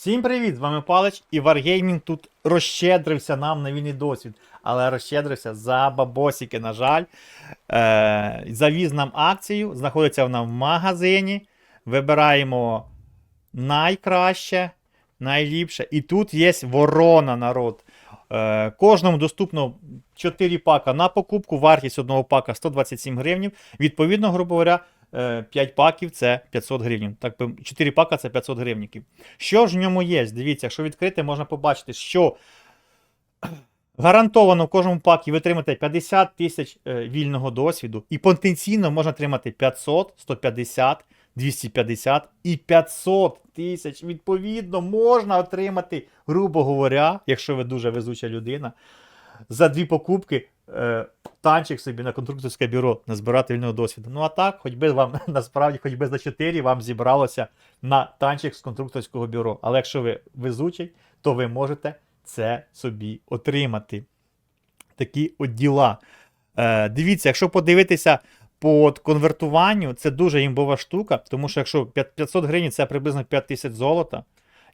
Всім привіт! З вами Палич і Wargaming тут розщедрився нам на вільний досвід. Але розщедрився за бабосики, на жаль. Е, завіз нам акцію, знаходиться вона в магазині. Вибираємо найкраще, найліпше. І тут є ворона народ. Е, кожному доступно 4 пака на покупку, вартість одного пака 127 гривнів. Відповідно, грубо говоря, 5 паків це 500 гривень. Так, 4 пака це 500 гривнів. Що ж в ньому є? Дивіться, якщо відкрити, можна побачити, що гарантовано в кожному пакі ви отримаєте 50 тисяч е, вільного досвіду, і потенційно можна отримати 500, 150, 250 і 500 тисяч. Відповідно, можна отримати, грубо говоря, якщо ви дуже везуча людина, за дві покупки е, танчик собі на конструкторське бюро назбирати вільного досвіду. Ну а так, хоч би вам насправді, хоч би за 4 вам зібралося на танчик з конструкторського бюро. Але якщо ви везучий, то ви можете це собі отримати. Такі от діла. Е, дивіться, якщо подивитися по конвертуванню, це дуже імбова штука, тому що якщо 500 гривень це приблизно 5 тисяч золота.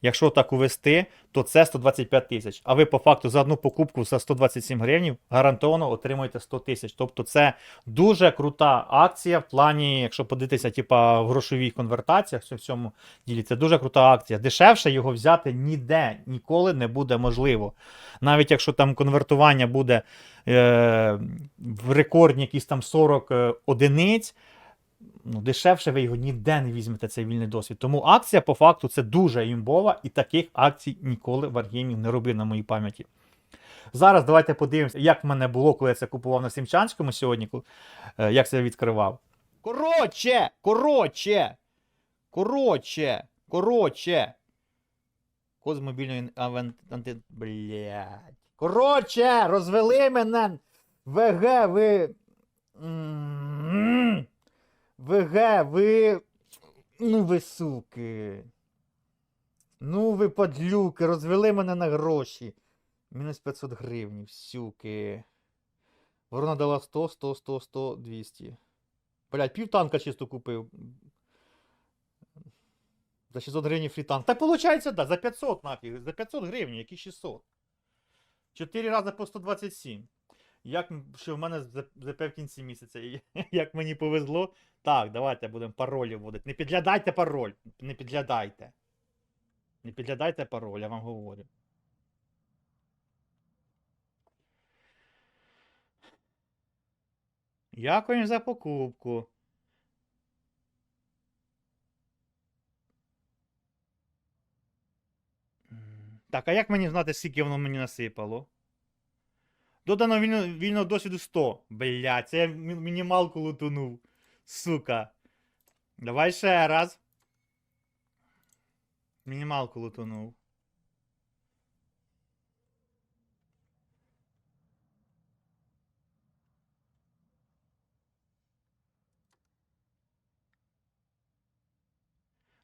Якщо так увести, то це 125 тисяч. А ви по факту за одну покупку за 127 гривень гарантовано отримуєте 100 тисяч. Тобто це дуже крута акція в плані, якщо подивитися, типа в грошових конвертаціях, в цьому ділі, це дуже крута акція. Дешевше його взяти ніде ніколи не буде можливо. Навіть якщо там конвертування буде е, в рекордні якісь там 40 е, одиниць ну, дешевше ви його ніде не візьмете, цей вільний досвід. Тому акція, по факту, це дуже імбова, і таких акцій ніколи Wargaming не робив на моїй пам'яті. Зараз давайте подивимося, як в мене було, коли я це купував на Сімчанському сьогодні, е, як це відкривав. Коротше! Коротше! Коротше! Коротше! Код з мобільної. Блядь. Коротше! Розвели мене! ВГ, ви. ВГ, ви. Ну ви суки. Ну ви подлюки, розвели мене на гроші. Мінус 500 гривень, сюки. Ворона дала 100, 100, 100, 100, 200. Блять, пів танка чисто купив. За 600 гривень фрітанк. Так виходить, да, за 500 нафіг. За 500 гривень, які 600. 4 рази по 127. Як що в мене ЗП в кінці місяця. І як мені повезло. Так, давайте будемо паролі вводити. Не підглядайте пароль. Не підглядайте. Не підглядайте пароль, я вам говорю. Дякую за покупку. Так, а як мені знати, скільки воно мені насипало? Додано вільно, вільного досвіду 100. Блять, це я мі- мінімалку лутунув. Сука. Давай ще раз. Мінімалку лутунув.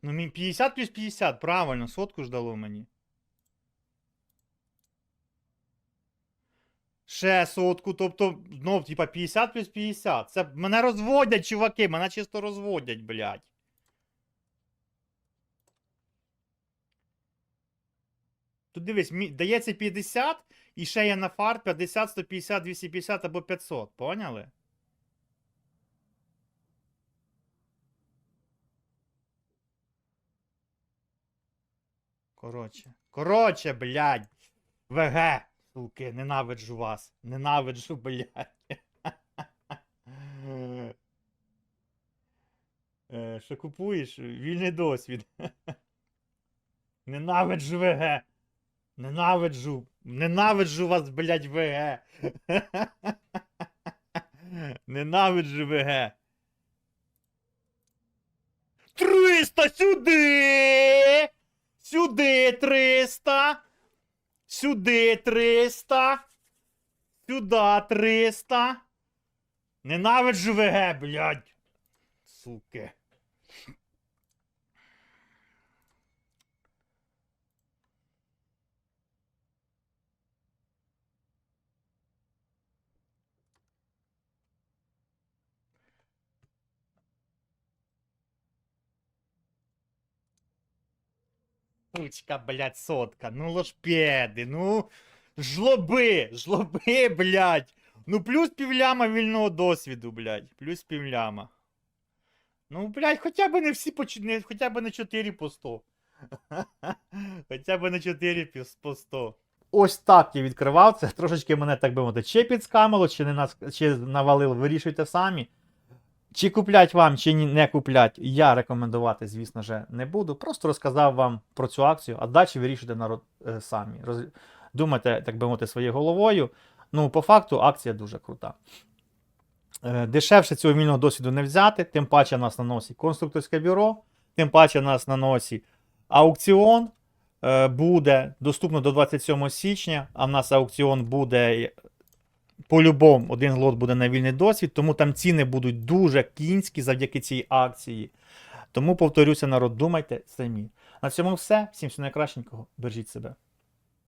Ну, мені 50 плюс 50, правильно, сотку ж дало мені. Ще сотку, тобто, знов, типа 50 плюс 50. Це мене розводять, чуваки, мене чисто розводять, блядь. Тут дивись, дається 50, і ще є на фарт 50, 150, 250 або 500, поняли? Коротше. Коротше, блядь. ВГ, суки, ненавиджу вас. Ненавиджу, блядь. Е, Що купуєш? Вільний досвід. Ненавиджу ВГ. Ненавиджу. Ненавиджу вас, блядь, ВГ. Ненавиджу ВГ. 300 сюди! Сюди 300! Сюди 300! Сюди 300! Ненавиджу ВГ, блядь! Суки. Сучка, блядь, сотка. Ну лошпеди, ну. Жлоби, жлоби, блядь. Ну плюс півляма вільного досвіду, блядь. Плюс півляма. Ну, блядь, хоча б не всі по не, хоча б не 4 по 100. хоча б не 4 по 100. Ось так я відкривав це. Трошечки мене, так би мовити, чи підскамило, чи не нас, чи навалило, вирішуйте самі. Чи куплять вам, чи не куплять, я рекомендувати, звісно ж, не буду. Просто розказав вам про цю акцію, а далі вирішуйте народ е, самі. Роз... Думайте, так би мовити, своєю головою. Ну, по факту, акція дуже крута. Е, Дешевше цього вільного досвіду не взяти, тим паче нас на носі конструкторське бюро, тим паче нас на носі аукціон е, буде доступно до 27 січня, а в нас аукціон буде по-любому один лот буде на вільний досвід, тому там ціни будуть дуже кінські завдяки цій акції. Тому повторюся, народ, думайте самі. На цьому все. Всім всього найкращенького. Бережіть себе.